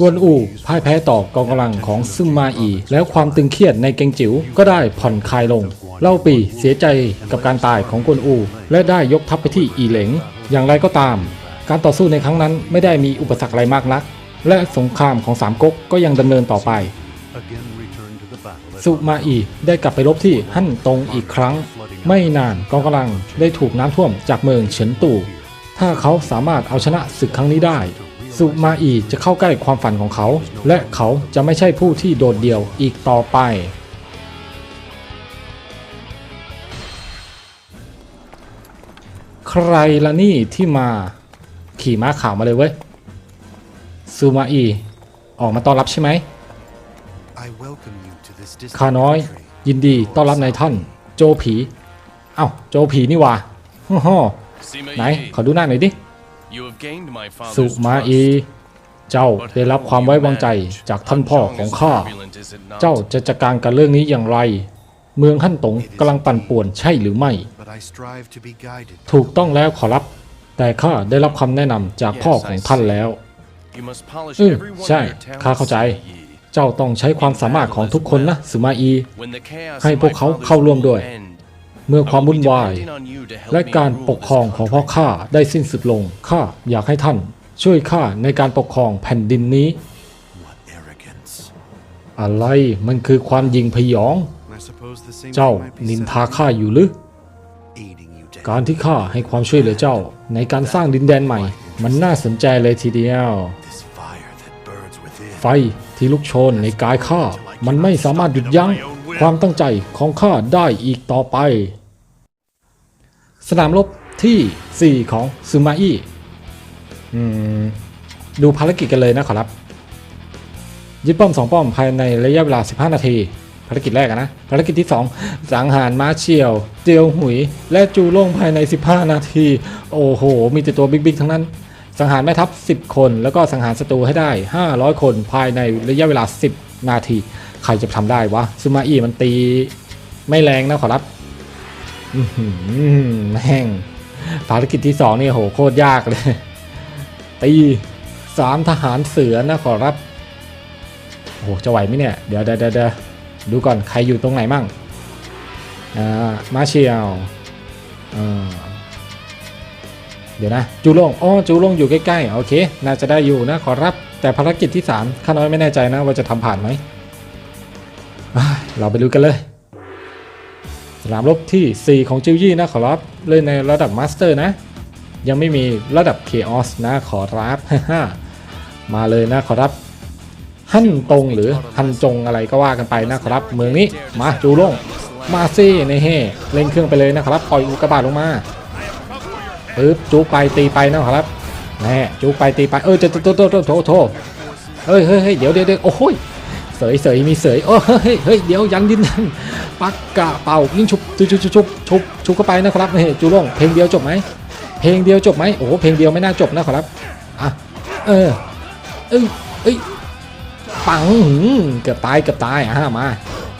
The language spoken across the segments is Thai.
กวนอูพ่ายแพ้ต่อกองกำลังของซึมมาอี แล้วความตึงเครียดในเกงจิ๋วก็ได้ผ่อนคลายลง เล่าปีเสียใจกับการตายของกวนอู และได้ยกทัพไปที่อีเหลง อย่างไรก็ตาม การต่อสู้ในครั้งนั้นไม่ได้มีอุปสรรคอะไรมากนัก และสงครามของสามก๊กก็ยังดำเนินต่อไปสุมาอีได้กลับไปรบที่ฮั่นตงอีกครั้ง ไม่นานกองกำลังได้ถูกน้ำท่วมจากเมืองเฉินตู่ ถ้าเขาสามารถเอาชนะศึกครั้งนี้ได้ สุมาอีจะเข้าใกล้ความฝันของเขา และเขาจะไม่ใช่ผู้ที่โดดเดี่ยวอีกต่อไป ใครละนี่ที่มาขี่ม้าขาวมาเลยเว้ยซูมาอีออกมาต้อนรับใช่ไหมข้าน้อย ยินดีต้อนรับนายท่าน โจผี เอ้า โจผีนี่หว่าฮ่อฮ่อไหน ขอดูหน้าหน่อยดิ สุมาอี เจ้าได้รับความไว้วางใจจากท่านพ่อของข้า เจ้าจะจัดการกับเรื่องนี้อย่างไร เมืองฮั่นตงกำลังปั่นป่วนใช่หรือไม่ ถูกต้องแล้วขอรับ แต่ข้าได้รับคำแนะนำจากพ่อของท่านแล้วอืมใช่ ข้าข้าเข้าเข้าใจใจ เจ้าต้องใช้ความสามารถของทุกคนนะสุมาอี ให้พวกเขาเข้าร่วมด้วย เมื่อความวุ่นวาย และการปกครองของงพ่อข้าได้สิ้นสุดลงข้าอยากให้ท่าน ช่วยข้าในการปกครองแผ่นดินนี้ อะไรมันคือความยิงพยอง เจ้านินทาข้าอยู่หรือการที่ข้าให้ความช่วยเหลือเจ้า ในการสร้างดินแดนใหม่ มันน่าสนใจเลยทีเดียว ไฟที่ลุกโชนในกายข้ามันไม่สามารถหยุดยั้ง ความตั้งใจของข้าได้อีกต่อไป สนามรบที่ 4 ของซูมาอิอืมดูภารกิจกันเลยนะขอรับ ยึดป้อม 2 ป้อมภายในระยะเวลา 15 นาที ภารกิจแรกนะ ภารกิจที่ 2 สังหารม้าเชียวเตียวหุย และจูโล่งภายใน 15 นาที โอ้โห มีแต่ตัวบิ๊กๆ ทั้งนั้น สังหารแม่ทัพ 10 คน แล้วก็สังหารศัตรูให้ได้ 500 คนภายในระยะเวลา 10 นาที ใครจะทำได้วะซูมาอิมันตีไม่แรงนะขอรับแม่งภารกิจที่2นี่โหโคตรยากเลยตีสามทหารเสือนะขอรับโอ้โหจะไหวไหมเนี่ย เดี๋ยวเดี๋ยวเดี๋ยวดูก่อนใครอยู่ตรงไหนมั่งอ่ามาเชียวเดี๋ยวนะ จูลงอ๋อจูลงอยู่ใกล้ๆ โอเค น่าจะได้อยู่นะขอรับ แต่ภารกิจที่3ข้าน้อยไม่แน่ใจนะว่าจะทำผ่านไหม เราไปดูกันเลย สนามรบที่ 4 ของจิวยี่นะขอรับ เล่นในระดับมาสเตอร์นะ ยังไม่มีระดับ Chaos นะขอรับมาเลยนะขอรับฮั่นตรงหรือฮันจงอะไรก็ว่ากันไปนะครับ เมืองนี้มาจูโล่งมาซี่ในเฮเล่นเครื่องไปเลยนะครับปล่อยอุกกาบาตลงมาปึ๊บจูไปตีไปนะครับแน่จูไปตีไปเออจะโตโตโตโตโตเฮ้ยเฮ้ยเฮ้ยเดี๋ยวเดี๋ยวเดี๋ยวโอ้ย เสยเสยมีเสยโอ้เฮ้ยเฮ้ยเดี๋ยวยันดินยันปักกะเป่ายิงชุบชุบชุบชุบชุบชุบชุบเข้าไปนะครับเฮ้ยจูโล่งเพลงเดียวจบไหมเพลงเดียวจบไหมโอ้โหเพลงเดียวไม่น่าจบนะครับอะเออเอ้ยเอ้ยปังหืมเกือบตายเกือบตายอะมา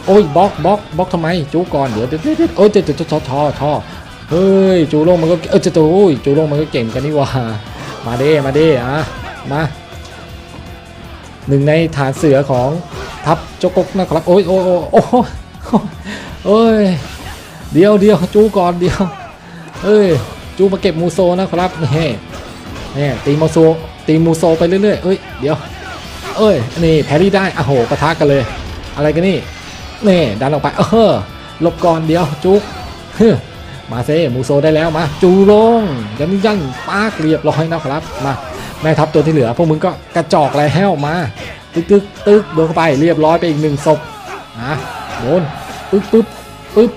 โอ้ยบล็อกบล็อกบล็อกทำไมจูก่อนเดี๋ยวเดี๋ยวเดี๋ยวเดี๋ยวโอ้ยเดี๋ยวเดี๋ยวทอทอทอเฮ้ยจูโร่มันก็เออจะตัวอุ้ยจูโร่มันก็เก่งกันนี่ว่ามาเด้มาเด้อะมาหนึ่งในฐานเสือของ ทัพโจกกนะครับโอ้ยโอ้ยโอ้ยโอ้ยโอ้ยเดียวเดียวจูก่อนเดียวเอ้ยจูมาเก็บมูโซนะครับนี่นี่ตีมูโซตีมูโซไปเรื่อยๆเอ้ยเดี๋ยวเอ้ยนี่แพรี่ได้อะโหปะทะกันเลย อะไรกันนี่นี่ดันออกไปเออหลบก่อนเดียวจุกเฮ้อมาเซมูโซได้แล้วมาจูลงยันยันปากเรียบร้อยนะครับมาแม่ทัพตัวที่เหลือ พวกมึงก็กระจอกแล้วมา ตึกตึกตึกโดนเข้าไปเรียบร้อยไปอีกหนึ่งศพอะโดนปึ๊บปึ๊บปึ๊บ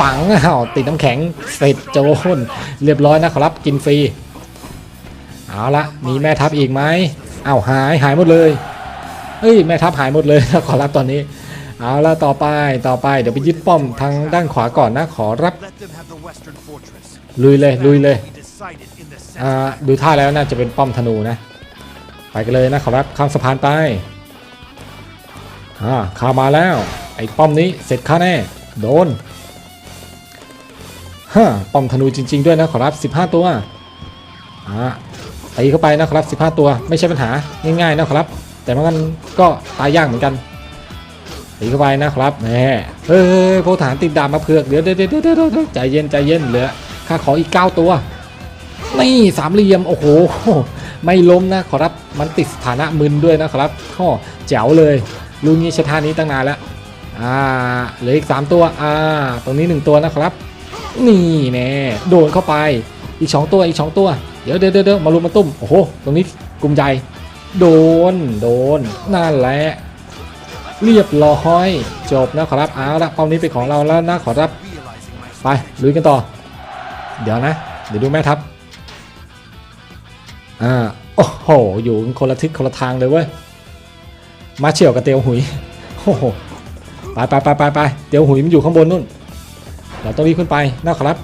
ปังอ้าวติดน้ำแข็งเสร็จโจนเรียบร้อยนะครับกินฟรีเอาละมีแม่ทัพอีกไหมเอาวหายหายหมดเลยเฮ้ยแม่ทัพหายหมดเลยนะขอรับตอนนี้เอาละต่อไปต่อไปเดี๋ยวไปยึดป้อมทางด้านขวาก่อนนะขอรับลุยเลยลุยเลยอ่าดูท่าแล้วน่าจะเป็นป้อมธนูนะ ไปกันเลยนะขอรับข้ามสะพานไปอ่าข้ามาแล้ว ไอ้ป้อมนี้เสร็จข้าแน่ โดนฮะป้อมธนูจริง ๆ ด้วยนะขอรับ 15 ตัวอ่าตีเข้าไปนะครับ 15 ตัว ไม่ใช่ปัญหาง่ายๆนะครับ แต่มันก็ตายยากเหมือนกันตีเข้าไปนะครับแหมเฮ้ยพลทหารติดดาบมาเผือกเดี๋ยวเดี๋ยวเดี๋ยวเดี๋ยวเดี๋ยวใจเย็นใจเย็นเหลือข้าขออีก 9 ตัว นี่สามเหลี่ยมโอ้โห ไม่ล้มนะขอรับมันติดสถานะมึนด้วยนะครับข้อแจ๋วเลยลุงนี้ช้ท่านี้ตั้งนานแล้วอ่าเหลืออีก 3 ตัวอ่าตรงนี้ 1 ตัวนะครับ นี่แน่โดนเข้าไปอีก 2 ตัวอีก 2 ตัว เดี๋ยวเดี๋ยวเดี๋ยวมารุมมาตุ้มโอ้โหตรงนี้กลุ่มใหญ่โดนโดนนั่นแหละเรียบร้อยจบนะครับเอาละเป้านี้เป็นของเราแล้วนะขอรับ ไปลุยกันต่อ เดี๋ยวนะ เดี๋ยวดูแม่ทัพ อ่าโอ้โห อยู่คนละทิศคนละทางเลยเว้ย มาเฉียวกับเตียวหุยโอ้โหไปไปไปไปไปเตียวหุยมันอยู่ข้างบนนู่น เราต้องรีบขึ้นไปนะครับ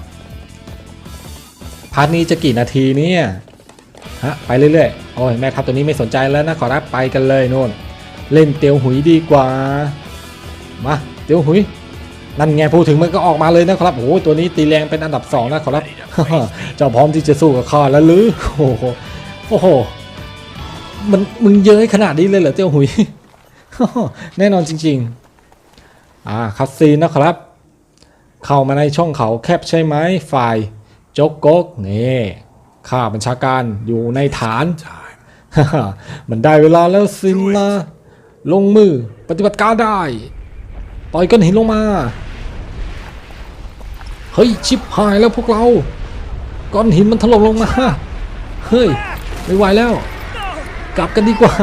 พาร์ทนี้จะกี่นาทีเนี่ยฮะไปเรื่อยๆ โอ้ยแม่ทัพตัวนี้ไม่สนใจแล้วนะขอรับไปกันเลยนู่น เล่นเตียวหุยดีกว่า มาเตียวหุยนั่นไงพูดถึงมันก็ออกมาเลยนะครับโอ้โหตัวนี้ตีแรงเป็นอันดับสองนะครับเจ้าพร้อมที่จะสู้กับข้าแล้วหรือโอ้ โหโอ้โห มันมึงเย้ยขนาดนี้เลยเหรอเจ้าหุย แน่นอนจริง ๆ อ่าคัสซีนนะครับ เข้ามาในช่องเขาแคบใช่ไหมฝ่ายโจกกกนี่ข้าบัญชาการอยู่ในฐาน มันได้เวลาแล้วสินะลงมือปฏิบัติการได้ปล่อยก้อนหินลงมา เฮ้ย ชิบหายแล้วพวกเรา ก้อนหินมันถล่มลงมา เฮ้ย ไม่ไหวแล้ว กลับกันดีกว่า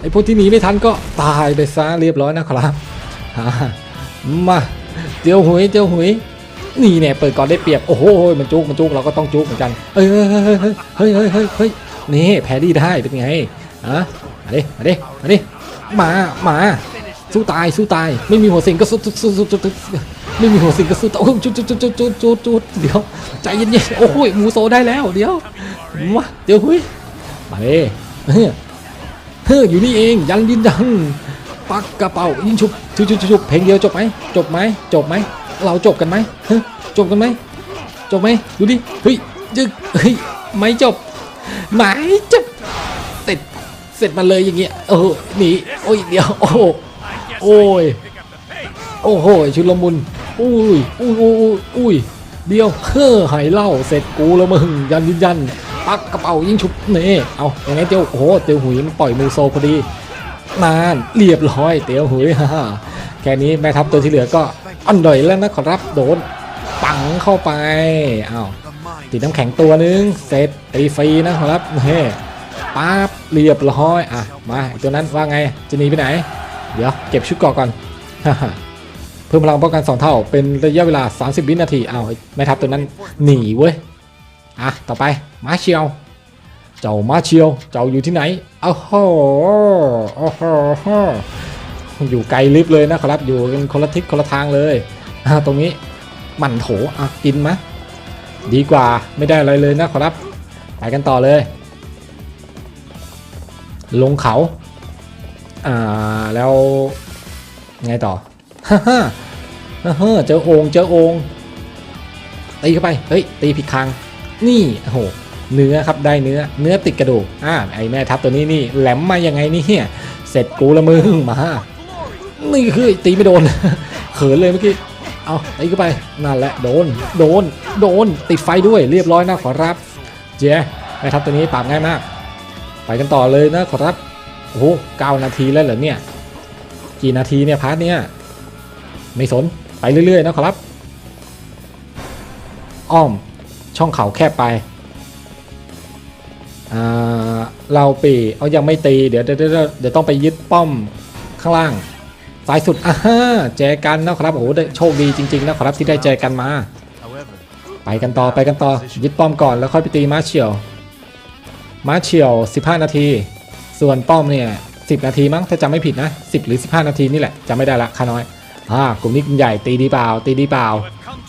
ไอ้พวกที่หนีไม่ทันก็ตายไปซะเรียบร้อยนะครับอ่ามาเตียวหุยเตียวหุยนี่เนี่ยเปิดก่อนได้เปรียบโอ้โหมันจุกมันจุกเราก็ต้องจุกเหมือนกันเอ้ยเฮ้ยเฮ้ยเฮ้ยเฮ้ยเฮ้ยนี่แพ้ดีได้เป็นไงอะมาดิมาดิมาดิมามา สู้ตายสู้ตาย ไม่มีหัวสิงก็สู้สู้สู้สู้สู้ไม่มีหัวสิงก็สู้ตายจุดจุดจุดจุดจุดจุดจุดเดี๋ยวใจเย็นๆโอ้ยหมูโซได้แล้ว เดี๋ยวมาเดี๋ยวหุยมาเลยเฮ้ยอยู่นี่เองยันยินยันปักกระเป๋ายิงฉุบฉุบฉุบฉุบเพลงเดียวจบไหมจบไหมจบไหมเราจบกันไหมฮจบกันไหมจบไหมดูดิเฮ้ยจึกเฮ้ยไม่จบไม่จบติดเสร็จมาเลยอย่างเงี้ยเออหนีโอ้ยเดี๋ยวโอ้ โอ้ย โอ้โหชุลมุน อุ้ย อุ้ยอุ้ยอุ้ย เดียวเฮ้อหายเหล่า เสร็จกูแล้วมึง ยันยืนยันปักกระเป๋ายิงฉุบเน่เอาอย่างไงเตียวโอ้โห เตียวหุยมันปล่อยมือโซพอดี นาน เรียบร้อย เตียวหุยฮ่าแค่นี้แม่ทัพตัวที่เหลือก็อันดอยแล้วนะขอรับโดน ปังเข้าไปอ้าวติดน้ำแข็งตัวนึง เสร็จตีฟรีนะขอรับเฮ้ปั๊บเรียบร้อย อะ มาตัวนั้นว่าไง จะหนีไปไหน เดี๋ยวเก็บชุดเกาะก่อน เพิ่มพลังป้องกัน 2 เท่า เป็นระยะเวลา 30 วินาทีเอาวแม่ทัพตัวนั้นหนีเว้ย อะ ต่อไปมาเชียว เจ้ามาเชียว เจ้าอยู่ที่ไหนอ้าวโหอ้าวโหอยู่ไกลลิฟเลยนะครับ อยู่กันคนละทิศคนละทางเลยตรงนี้หมันโถอะกินมะดีกว่าไม่ได้อะไรเลยนะครับ ไปกันต่อเลย ลงเขา อ่าแล้วไงต่อฮ่าฮ่าฮ่าเจอโองเจอโองตีเข้าไปเฮ้ยตีผิดทางนี่โอ้โหเนื้อครับได้เนื้อเนื้อติดกระดูกอ่าไอแม่ทัพตัวนี้นี่แหลมมายังไงนี่เฮียเสร็จกูละมึงมานี่คือตีไม่โดนเขินเลยเมื่อกี้เอาตีเข้าไปนั่นแหละโดนโดนโดนติดไฟด้วยเรียบร้อยนะขอรับเจ๊แม่ทัพตัวนี้ปราบง่ายมาก ไปกันต่อเลยนะขอรับ โอ้โหเก้านาทีแล้วเหรอเนี่ย กี่นาทีเนี่ยพาร์ทเนี่ยไม่สนไปเรื่อยๆนะขอรับ อ้อมช่องเขาแคบไปเราปีเอายังไม่ตี เดี๋ยวเดี๋ยวเดี๋ยวเดี๋ยวต้องไปยึดป้อมข้างล่างสายสุดอ่าฮะแจกันนะครับโอ้โหโชคดีจริงๆนะขอรับที่ได้แจกันมา ไปกันต่อไปกันต่อยึดป้อมก่อนแล้วค่อยไปตีม้าเฉียวม้าเฉียว 15 นาที ส่วนป้อมเนี่ย10นาทีมั้งถ้าจำไม่ผิดนะ10 หรือ 15 นาทีนี่แหละจำไม่ได้ละค่าน้อยอ่ากลุ่มนี้กลุ่มใหญ่ตีดีเปล่าตีดีเปล่า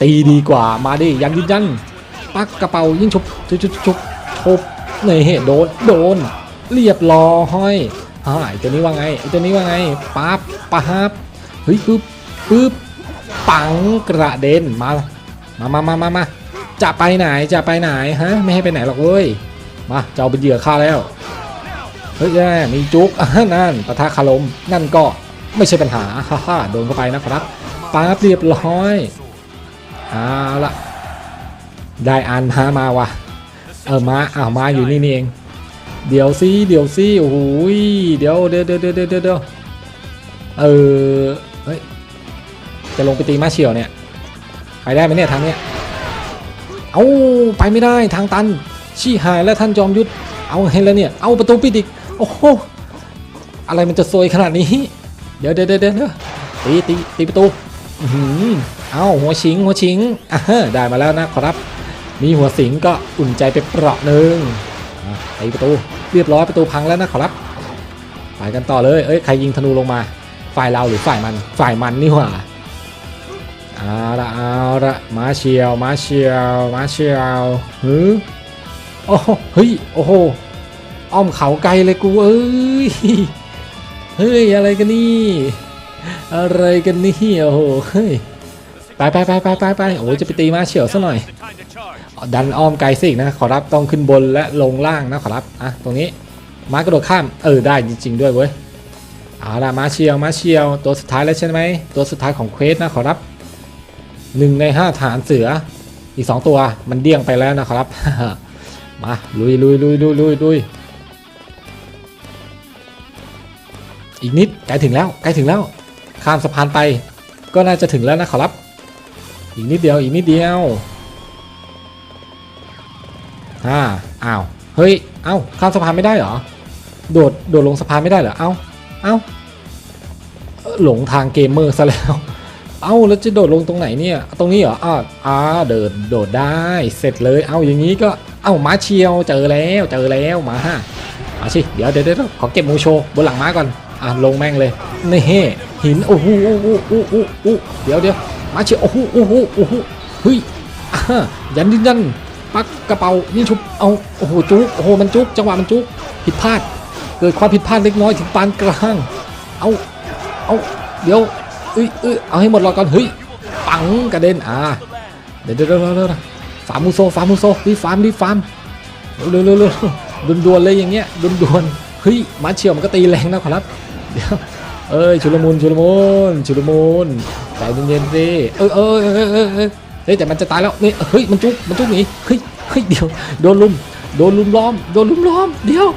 ตีดีกว่ามาดิยันยินยันปักกระเป๋ายิ่งชุบชุบชุบชุบชุบนี่โดนโดน เรียบร้อยฮ่าไอตัวนี้ว่าไงไอตัวนี้ว่าไงปั๊บปั๊บเฮ้ยปึ๊บปึ๊บปังกระเด็นมามามามามามาจะไปไหนจะไปไหนฮะไม่ให้ไปไหนหรอกเว้ยมาจะเอาเป็นเหยื่อข้าแล้ว เฮ้ยแย่มีจุกนั่นปะทะคารม นั่นก็ไม่ใช่ปัญหาฮ่าโดนเข้าไปนะครับป๊าบเรียบร้อยเอาละได้อ่านมามาว่ะ เออมาอ้าวมาอยู่นี่นี่เอง เดี๋ยวซิเดี๋ยวซิโอ้โหยเดี๋ยวเดี๋ยวเดี๋ยวเดี๋ยวเดี๋ยวเออเฮ้ยจะลงไปตีมาเฉียวเนี่ยไปได้ไหมเนี่ยทางเนี้ยเอาไปไม่ได้ทางตันชี้หายแล้วท่านจอมยุทธเอาให้แล้วเนี่ย เอาประตูปิดอีก โอ้โหอะไรมันจะซวยขนาดนี้ เดี๋ยวเดี๋ยวเดี๋ยวเดี๋ยวตีตีตีประตูอื้อหือเอาหัวชิงหัวชิงอะฮะได้มาแล้วนะครับ มีหัวสิงก็อุ่นใจไปเปราะหนึ่งตีประตูเรียบร้อยประตูพังแล้วนะครับไปกันต่อเลย เอ้ยใครยิงธนูลงมา ฝ่ายเราหรือฝ่ายมัน ฝ่ายมันนี่หว่าเอาละเอาละมาเชียว มาเชียว มาเชียวฮึโอ้โหเฮ้ย โอ้โห อ้อมเขาไกลเลยกูเอ้ย เฮ้ย อะไรกันนี่ อะไรกันนี่โอ้โหเฮ้ยไปไปไปไปไปไปโอ้จะไปตีมาเฉียวซะหน่อย ดันอ้อมไกลสิอีกนะ ขอรับต้องขึ้นบนและลงล่างนะขอรับ อะ ตรงนี้ม้ากระโดดข้าม เออ ได้จริง ๆ ด้วยเว้ย เอาละมาเชียว มาเชียว ตัวสุดท้ายแล้วใช่ไหม ตัวสุดท้ายของเควสนะขอรับหนึ่งในห้าฐานเสือ อีกสองตัวมันเดี้ยงไปแล้วนะครับ มาลุยลุยลุยลุยลุยลุย อีกนิดใกล้ถึงแล้วใกล้ถึงแล้ว ข้ามสะพานไป ก็น่าจะถึงแล้วนะขอรับ อีกนิดเดียวอีกนิดเดียวอ่าอ้าวเฮ้ยเอ้าข้ามสะพานไม่ได้เหรอโดดโดดลงสะพานไม่ได้เหรอเอ้าเอ้าหลงทางเกมเมอร์ซะแล้ว เอ้าแล้วจะโดดลงตรงไหนเนี่ย ตรงนี้เหรออ่าอ่าเดินโดดได้เสร็จเลย เอ้าอย่างนี้ก็เอ้าม้าเชียวเจอแล้วเจอแล้วมาฮะมาสิเดี๋ยวเดี๋ยวเดี๋ยวขอเก็บมูโชบนหลังม้าก่อน อะลงแม่งเลยนี่เฮหินโอ้โหโอ้โหโอ้โหโอ้โหเดี๋ยวเดี๋ยวมาเชียวโอ้โหโอ้โหโอ้โหเฮ้ยอ่ายันยันยันปักกระเป๋ายิงชุบเอาโอ้โหจุกโอ้โหมันจุกจังหวะมันจุกผิดพลาด เกิดความผิดพลาดเล็กน้อยถึงปานกลางเอาเอาเดี๋ยวเอ้ยเอ้ยเอาให้หมดหลอดก่อนเฮ้ยปังกระเด็นอ่าเดี๋ยวเดี๋ยวเดี๋ยวฟาร์มูโซฟาร์มูโซรีฟาร์มรีฟาร์มเร็วเร็วเร็วด่วนด่วนๆเลยอย่างเงี้ยด่วนด่วนๆเฮ้ยมาเฉียวมันก็ตีแรงนะขอรับ เดี๋ยวเอ้ยชุลมุนชุลมุนชุลมุนใจเย็นๆสิเออเออเออเออเออเฮ้ยแต่มันจะตายแล้วนี่เฮ้ยมันจุกมันจุกหนีเฮ้ยเฮ้ยเดี๋ยวโดนลุมโดนลุมล้อมโดนลุมล้อมเดี๋ยว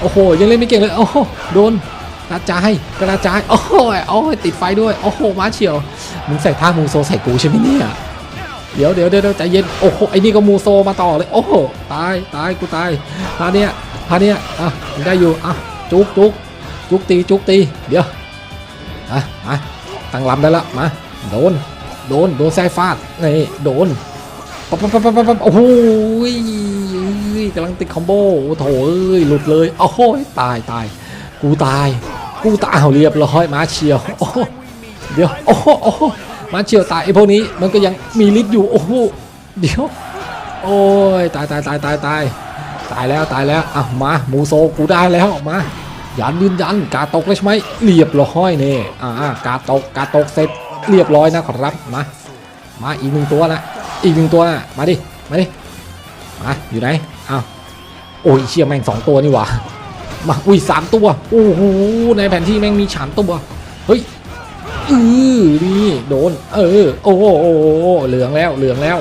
โอ้โหยังเล่นไม่เก่งเลยโอ้โหโดนกระจายกระจายโอ้โหโอ้ยติดไฟด้วยโอ้โหมาเฉียวมึงใส่ท่ามูโซใส่กูใช่ไหมเนี่ยเดี๋ยวเดี๋ยวเดี๋ยวใจเย็นโอ้โหไอ้นี่ก็มูโซมาต่อเลยโอ้โหตายตายกูตายพาเนี้ยพาเนี้ยอะได้อยู่อะจุกจุก จุกตีจุกตีเดี๋ยวอะมาตั้งลำได้ละมาโดนโดนโดนแซฟาดนี่โดนปั๊บปั๊บปั๊บปั๊บปั๊บโอ้โหยกำลังติดคอมโบโถเอ้ยหลุดเลยโอ้โหตายตายกูตายกูตายเอาเรียบร้อยมาเชียวโอ้เดี๋ยวโอ้โหโอ้โหมาเชียวตายไอ้พวกนี้มันก็ยังมีฤทธิ์อยู่โอ้โหเดี๋ยวโอ้ยตายตายตายตายตายตายแล้วตายแล้วอะมามูโซกูได้แล้วมา ยันยืนยันกาตกเลยใช่ไหมเรียบร้อยเนี่อ่ากาตกกาตกเสร็จเรียบร้อยนะครับมามาอีกหนึ่งตัวนะอีกหนึ่งตัวนะมาดิมาดิมาอยู่ไหนอ้าวโอ้ยเชี่ยแม่งสองตัวนี่หว่ามาอุ้ยสามตัวโอ้โหในแผนที่แม่งมีฉามตัวเฮ้ยอือนี่โดน เออโอ้โหโอ้เหลืองแล้วเหลืองแล้ว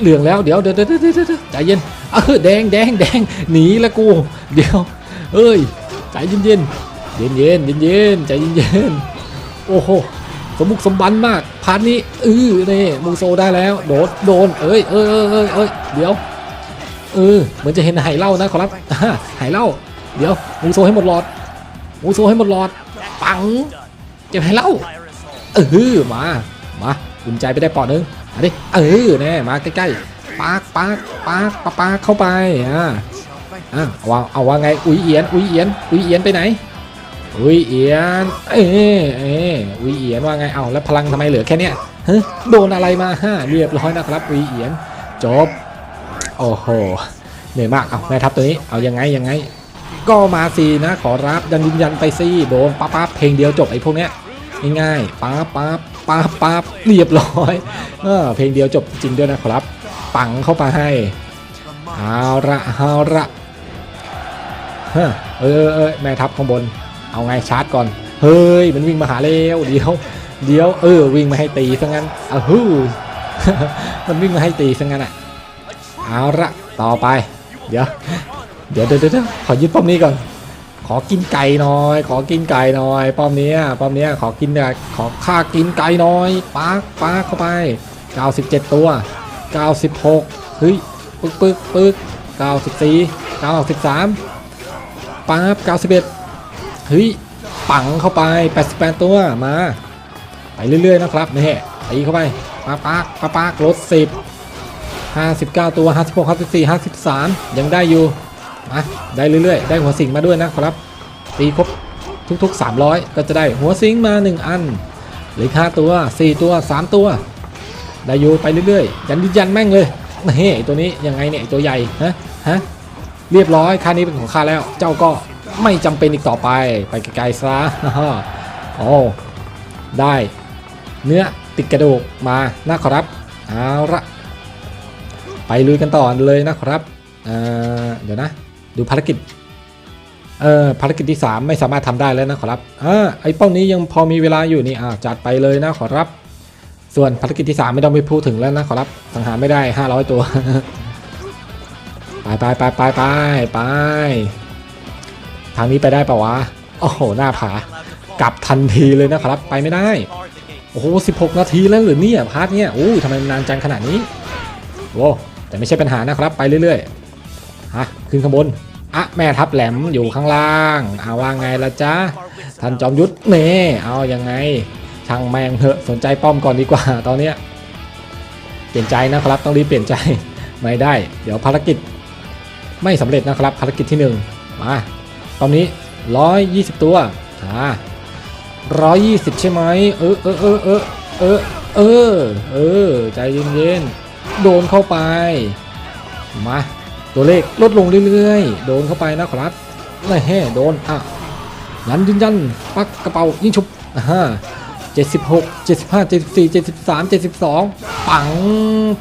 เหลืองแล้วเดี๋ยวเดี๋ยวเดี๋ยวเดี๋ยวเดี๋ยวใจเย็นเออแดงแดงแดงหนีละกู เดี๋ยวเอ้ย ใจเย็นเย็นเย็นเย็นเย็นเย็นใจเย็นเย็นโอ้โหสมบุกสมบันมากพาร์ทนี้เออนี่มูโซได้แล้ว โดดโดนเอ้ยเอ้ยเอ้ยเอ้ยเอ้ยเดี๋ยวเออเหมือนจะเห็นไหเล่านะขอรับอ่าไหเล่า เดี๋ยวมูโซให้หมดหลอดมูโซให้หมดหลอดปังเก็บไหเล่าเออมามาอุ่นใจไปได้ปอดนึงมาดิเออแน่มาใกล้ๆปากปากปากปากปากเข้าไปอ่า อะเอาว่าเอาว่าไงอุ้ยเอียนอุ้ยเอียนอุ้ยเอียนไปไหนอุ้ยเอียนเอ้เอ้อุ้ยเอียนว่าไงเอาแล้วพลังทำไมเหลือแค่เนี้ยฮะโดนอะไรมาฮะเรียบร้อยนะครับอุ้ยเอียนจบโอ้โหเหนื่อยมากเอาแม่ทัพตัวนี้เอายังไงยังไง ก็มาสินะขอรับยันยืนยันไปสิโดนป๊าป๊าเพลงเดียวจบไอ้พวกเนี้ยง่ายๆป๊าป๊าป๊าป๊าเรียบร้อยเออเพลงเดียวจบจริงด้วยนะครับปังเข้าไปให้เอาละเอาละ เฮ้อเออเออแม่ทัพข้างบน เอาไงชาร์จก่อน เฮ้ยมันวิ่งมาหาเร็วเดี๋ยวเดี๋ยวเออวิ่งมาให้ตีซะงั้นอ้าวฮู้มันวิ่งมาให้ตีซะงั้นอะเอาละต่อไป เดี๋ยวเดี๋ยวเดี๋ยวเดี๋ยวขอยึดป้อมนี้ก่อน ขอกินไก่หน่อย ขอกินไก่หน่อย ป้อมนี้ป้อมนี้ขอกินไก่ขอค่ากินไก่หน่อยปากปากเข้าไป 97 ตัว 96เฮ้ยปึ๊กปึ๊กปึ๊ก94 93 ป๊าบ91เฮ้ยปังเข้าไป 88 ตัวมา ไปเรื่อยๆนะครับนี่ตีเข้าไปปากปากปากปากลด10 59 ตัว 56 54 53 ยังได้อยู่มาได้เรื่อยๆ ได้หัวสิงมาด้วยนะครับ ตีครบทุกๆ 300 ก็จะได้หัวสิงมา 1 อันหลือ5ตัว 4 ตัว 3 ตัว ได้อยู่ไปเรื่อยๆ ยันดิยันแม่งเลยเฮ้ยตัวนี้ยังไงเนี่ยตัวใหญ่ฮะฮะ เรียบร้อยค่านี้เป็นของข้าแล้ว เจ้าก็ไม่จำเป็นอีกต่อไปไปไกลๆซะฮ่าโอ้ได้ เนื้อติดกระดูกมานะครับเอาละไปลุยกันต่อเลยนะครับเเดี๋ยวนะ ดูภารกิจเออภารกิจที่ 3 ไม่สามารถทำได้แล้วนะครับอ่าไอ้เป้านี้ยังพอมีเวลาอยู่นี่อ่าจัดไปเลยนะขอรับ ส่วนภารกิจที่ 3 ไม่ต้องไปพูดถึงแล้วนะขอรับสังหารไม่ได้ 500 ตัว ไปไปไปไปไปไปทางนี้ไปได้ปะวะ โอ้โห หน้าผากลับทันทีเลยนะครับ ไปไม่ได้ โอ้โห 16 นาทีแล้วหรือเนี่ยพาร์ทเนี่ยโอ้ยทำไมนนานจังขนาดนี้โว้แต่ไม่ใช่ปัญหานะครับ ไปเรื่อยๆฮะขึ้นข้างบนอะแม่ทับแหลมอยู่ข้างล่างเอาว่าไงละจ๊ะท่านจอมยุทธเน่เอายังไง ช่างแมงเถอะสนใจป้อมก่อนดีกว่าตอนเนี้ยเปลี่ยนใจนะครับต้องรีบเปลี่ยนใจไม่ได้ เดี๋ยวภารกิจ ไม่สำเร็จนะครับภารกิจที่หนึ่งมา ตอนนี้ 120 ตัวอ่า120ใช่ไหมเออเออเออเออเออเออเออใจเย็นๆโดนเข้าไป มา ตัวเลขลดลงเรื่อยๆ โดนเข้าไปนะครับไม่แห่โดนอะยันยืนยันปักกระเป๋ายิ่งชุบอ่าฮะ76 75 74 73 72ปัง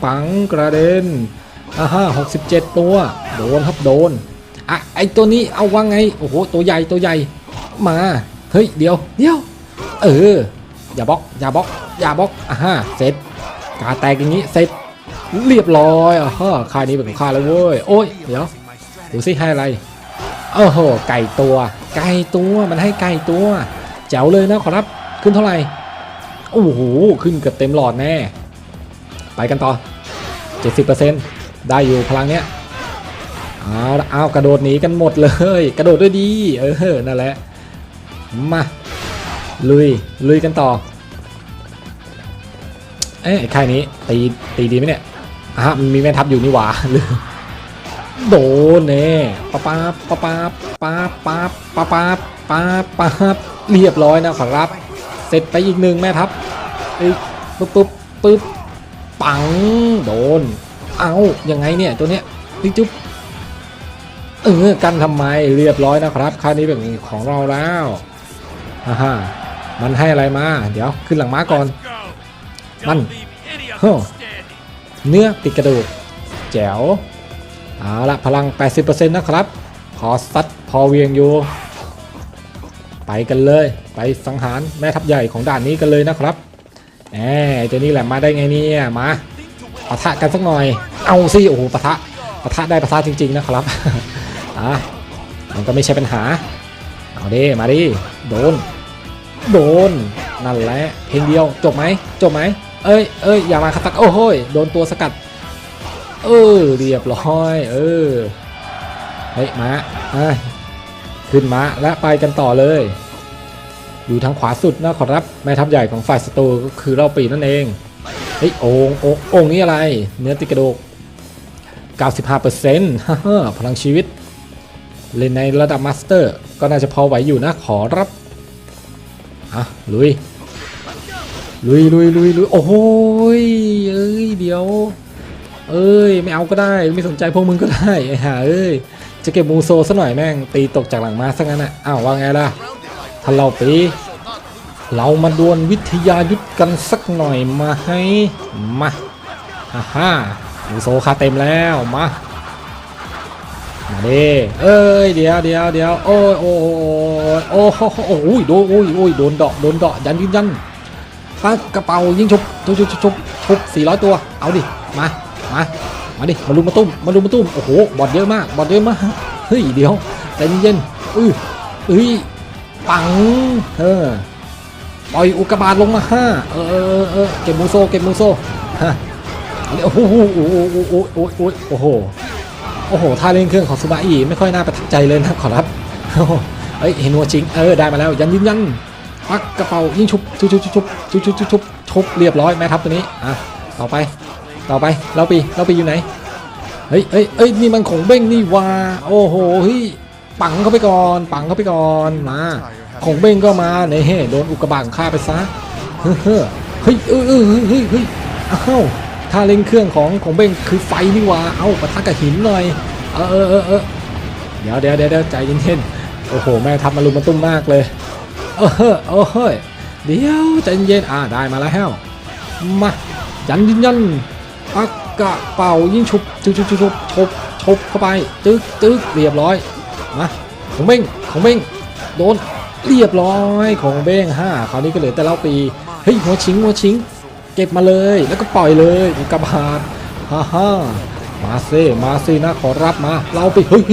ปังกระเด็นอ่าฮะ67ตัว โดนครับโดนอะไอตัวนี้เอาว่าไงโอ้โหตัวใหญ่ตัวใหญ่มาเฮ้ยเดี๋ยวเดี๋ยวเอออย่าบล็อกอย่าบล็อกอย่าบล็อกอ่าฮะเสร็จกาแตกอย่างนี้เสร็จเรียบร้อยอ่าฮะค่ายนี้เป็นของข้าแล้วเว้ยโอ้ยเดี๋ยวดูสิให้อะไรโอ้โหไก่ตัว ไก่ตัวมันให้ไก่ตัวแจ๋วเลยนะขอรับขึ้นเท่าไหร่โอ้โหขึ้นเกือบเต็มหลอดแน่ ไปกันต่อ 70%ได้อยู่พลังเนี้ย เอาเอากระโดดหนีกันหมดเลย กระโดดด้วยดีเออนั่นแหละมาลุยลุยกันต่อเอ๊ะไอ้ค่ายนี้ตีตีดีไหมเนี่ยอะมันมีแม่ทัพอยู่นี่หว่าลืมโดนเน่ปะปาปะปาปาป้าปาป้าปาป้าเรียบร้อยนะขอรับ เสร็จไปอีกหนึ่งแม่ทัพเอ้ปึ๊บปึ๊บปึ๊บปังโดน เอายังไงเนี่ยตัวเนี้ยติ๊กจุ๊บ เออกันทำไมเรียบร้อยนะครับค่านี้เป็นของเราแล้วฮ่าฮมันให้อะไรมา เดี๋ยวขึ้นหลังม้าก่อน มันเฮ้เนื้อติดกระดูกแจ๋วเอาละพลัง 80%นะครับพอซัดพอเวียงอยู่ ไปกันเลย ไปสังหารแม่ทัพใหญ่ของด่านนี้กันเลยนะครับแหมตัวนี้แหละมาได้ไงเนี่ยมาปะทะกันสักหน่อย เอาสิโอ้โหปะทะปะทะได้ปะทะจริง ๆ นะครับ อะมันก็ไม่ใช่ปัญหา เอาดิมาดิโดน โดน นั่นแหละ เพลงเดียว จบไหม จบไหม เอ้ยเอ้ยอย่ามาคัตัก โอ้โหโดนตัวสกัด เออ เรียบร้อย เออ เฮ้ย มาอะขึ้นมาและไปกันต่อเลย อยู่ทางขวาสุดนะขอรับแม่ทัพใหญ่ของฝ่ายศัตรูก็คือเราปีนั่นเอง เฮ้ย โอ่งโอ่งโอ่งนี่อะไร เนื้อติกระดูก95%ฮ่าฮ่าพลังชีวิต เล่นในระดับมาสเตอร์ ก็น่าจะพอไหวอยู่นะขอรับอะลุยลุยลุยลุยลุยโอ้โหยเอ้ยเดี๋ยว เอ้ยไม่เอาก็ได้ไม่สนใจพวกมึงก็ได้ไอ้ห่าเอ้ยจะเก็บมูโซซะหน่อยแม่งตีตกจากหลังมาซะงั้นอะอ้าวว่าไงล่ะท่าเราปีเรามาดวลวิทยายุทธกันสักหน่อยมาให้มาฮ่าฮ่ามูโซคาเต็มแล้วมา มาดิเอ้ยเดี๋ยวเดี๋ยวเดี๋ยวโอ้ยโอ้ยโอ้ยโอ้โหโอ้ยโดนโอ้ยโอ้ยโดนเดาะโดนเดาะยันยืนยันปักกระเป๋ายิงชุบชุบชุบชุบชุบสี่ร้อยตัว เอาดิ มา มา มาดิ มาลุมมาตุ้ม มาลุมมาตุ้ม โอ้โห บอดเยอะมาก บอดเยอะมาก เฮ้ย เดี๋ยวใจเย็นๆอื้อเอ้ยปัง เออปล่อยอุกกาบาตลงมาห้าเออเออเออเก็บมูโซ เก็บมูโซฮะเอาดิโอ้โหโอ้โหโอ้โหโอ้โห โอ้โหโอ้โหท่าเล่นเครื่องของซูบาอีไม่ค่อยน่าประทับใจเลยนะขอรับโอ้โหเอ้ยเห็นหัวจริงเออได้มาแล้วยันยืนยันปักกระเป๋ายิงชุบชุบชุบชุบชุบชุบชุบชุบชุบเรียบร้อยแม่ทัพตัวนี้อะต่อไปต่อไปเราปีเราปีอยู่ไหนเฮ้ยเฮ้ยเอ้ยนี่มันของเบ้งนี่ว่าโอ้โหเฮ้ยปังเข้าไปก่อน ปังเข้าไปก่อนมาของเบ้งก็มาเนี่ยเฮ้โดนอุกกาบาตฆ่าไปซะเฮ้อเฮ้เฮ้ยเออเออเฮ้ยเฮ้ยเฮ้ยอ้าวาเล่นเครื่องของของเบ้งคือไฟนี่ว่าเอ้าปะทะกับหินหน่อย เออเออเออเดี๋ยวเดี๋ยวเดี๋ยวใจเย็นๆโอ้โห แม่ทับมารุมมาตุ้มมากเลย เออเฮ้อเออเฮ้ยเดี๋ยวใจเย็นๆอ่าได้มาแล้วมายันยินยันปักกระเป๋ายิงฉุบฉุบฉุบฉุบฉุบฉบฉบเข้าไปตึกตึกเรียบร้อยมาของเบ้งของเบ้งโดนเรียบร้อยของเบ้งห้าคราวนี้ก็เหลือแต่เล่าปีเฮ้ยหัวชิงหัวชิง เก็บมาเลยแล้วก็ปล่อยเลยอุกกาบาตฮ่าฮ่ามาเซ่มาเซ่นะขอรับมา เราไปเฮ้ย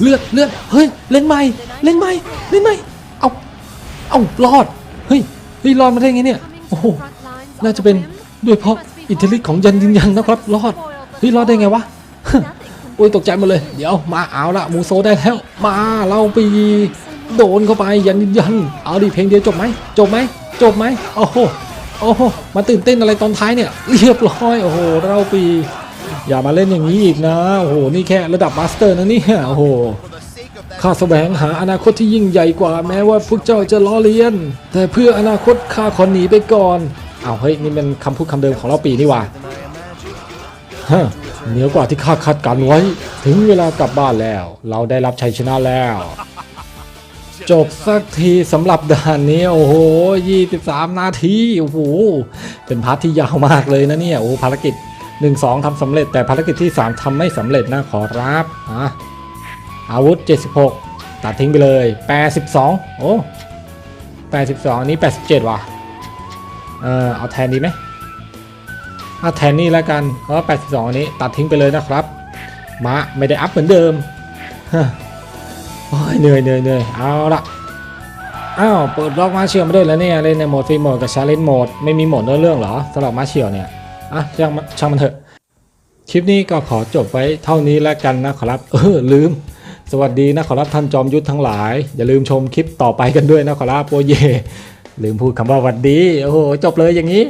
เลือดเลือดเฮ้ยเล่นใหม่เล่นใหม่เล่นใหม่เอาเอารอดเฮ้ยเฮ้ยรอดมาได้ไงเนี่ยโอ้โหน่าจะเป็นด้วยเพราะอิทธิฤทธิ์ของยันยืนยันนะครับรอดเฮ้ยรอดได้ไงวะโอ้ยตกใจหมดเลยเดี๋ยวมาเอาละมูโซได้แล้ว มาเราไปโดนเข้าไปยันยืนยัน เอาดิเพลงเดียวจบไหมจบไหมจบไหมโอ้โห โอ้โหมาตื่นเต้นอะไรตอนท้ายเนี่ยเรียบร้อยโอ้โหเราปี อย่ามาเล่นอย่างนี้อีกนะโอ้โหนี่แค่ระดับมาสเตอร์นะนี่โอ้โหข้าแสวงหาอนาคตที่ยิ่งใหญ่กว่าแม้ว่าพวกเจ้าจะล้อเลียน แต่เพื่ออนาคตข้าขอหนีไปก่อนเอาเฮ้ยนี่เป็นคำพูดคำเดิมของเราปีนี่ว่าฮะเหนือกว่าที่ข้าคาดการไว้ ถึงเวลากลับบ้านแล้ว เราได้รับชัยชนะแล้ว จบสักทีสำหรับด่านนี้โอ้โห 23 นาทีโอ้โหเป็นพาร์ทที่ยาวมากเลยนะเนี่ยโอ้ภารกิจ 1 2ทำสำเร็จ แต่ภารกิจที่ 3ทำไม่สำเร็จนะขอรับอะอาวุธ 76 ตัดทิ้งไปเลย 82 โอ้ 82อันนี้ 87 ว่ะเออเอาแทนดีไหมเอาแทนนี่แล้วกันเพราะ82 อันนี้ตัดทิ้งไปเลยนะครับมาไม่ได้อัพเหมือนเดิมฮะ โอ้ยเหนื่อยเหนื่อยเหนื่อยเอาละอ้าวเปิดล็อกมาเชียวมาด้แล้วเนี่ยเล่นในโหมดฟรีโหมดกับชาเลนจ์โหมดไม่มีโหมดเนื้อเรื่องเหรอสำหรับมาเชียวเนี่ยอะช่างมันช่างมันเถอะคลิปนี้ก็ขอจบไว้เท่านี้แล้วกันนะครับ เออลืม สวัสดีนะขอรับท่านจอมยุทธทั้งหลาย อย่าลืมชมคลิปต่อไปกันด้วยนะขอรับโอเย ลืมพูดคำว่าหวัดดีโอ้โหจบเลยอย่างนี้